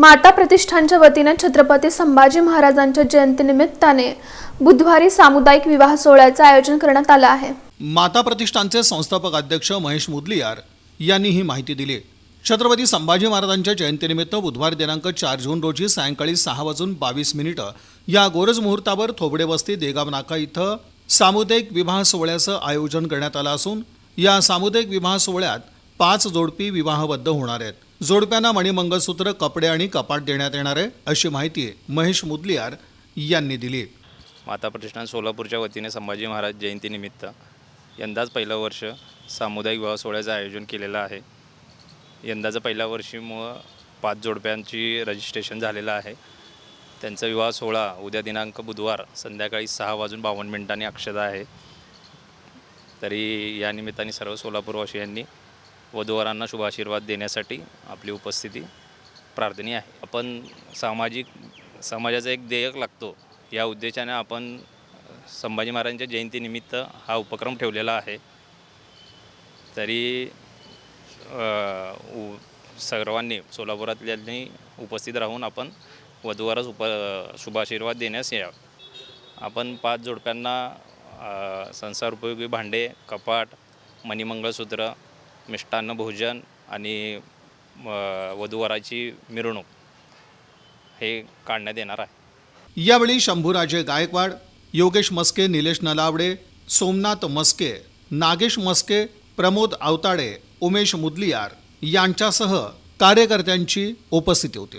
माता प्रतिष्ठानच्या वतीने छत्रपती संभाजी महाराजांच्या जयंतीनिमित्ताने बुधवारी सामुदायिक विवाह सोहळ्याचं आयोजन करण्यात आलं आहे. माता प्रतिष्ठानचे संस्थापक अध्यक्ष महेश मुदलियार यांनी ही माहिती दिली. छत्रपती संभाजी महाराजांच्या जयंतीनिमित्त बुधवार दिनांक चार जून रोजी सायंकाळी सहा वाजून बावीस मिनिटं या गोरज मुहूर्तावर थोबडे वस्ती देगाव नाका इथं सामुदायिक विवाह सोहळ्याचं आयोजन करण्यात आलं असून या सामुदायिक विवाह सोहळ्यात पाच जोडपी विवाहबद्ध होणार आहेत. जोडप्यांना मणिमंगळसूत्र कपडे आणि कपाट देण्यात येणार आहे अशी माहिती महेश मुदलियार यांनी दिली. माता प्रतिष्ठान सोलापूरच्या वतीने संभाजी महाराज जयंतीनिमित्त यंदाच पहिलं वर्ष सामुदायिक विवाह सोहळ्याचं आयोजन केलेलं आहे. यंदाचं पहिल्या वर्षीमुळं पाच जोडप्यांची रजिस्ट्रेशन झालेलं आहे. त्यांचा विवाह सोहळा उद्या दिनांक बुधवार संध्याकाळी सहा वाजून बावन्न मिनिटांनी अक्षता आहे. तरी या निमित्ताने सर्व सोलापूरवासियांनी वधूवरांना शुभाशीर्वाद देण्यासाठी आपली उपस्थिती प्रार्थनीय आहे. आपण सामाजिक समाजाचा एक देयक लागतो. या उद्देशाने आपण संभाजी महाराजांच्या जयंतीनिमित्त हा उपक्रम ठेवलेला आहे. तरी उ- सर्वांनी सोलापुरातल्यांनी उपस्थित राहून आपण वधूवरच उप शुभाशीर्वाद देण्यास या. आपण पाच जोडप्यांना संसार उपयोगी भांडे कपाट मणिमंगळसूत्र मिष्टान्न भोजन आणि वधूवराची मिरवणूक हे काढण्यात येणार आहे. यावेळी शंभूराजे गायकवाड योगेश मस्के निलेश नलावडे सोमनाथ मस्के नागेश मस्के प्रमोद आवताडे उमेश मुदलियार यांच्यासह कार्यकर्त्यांची उपस्थिती होती.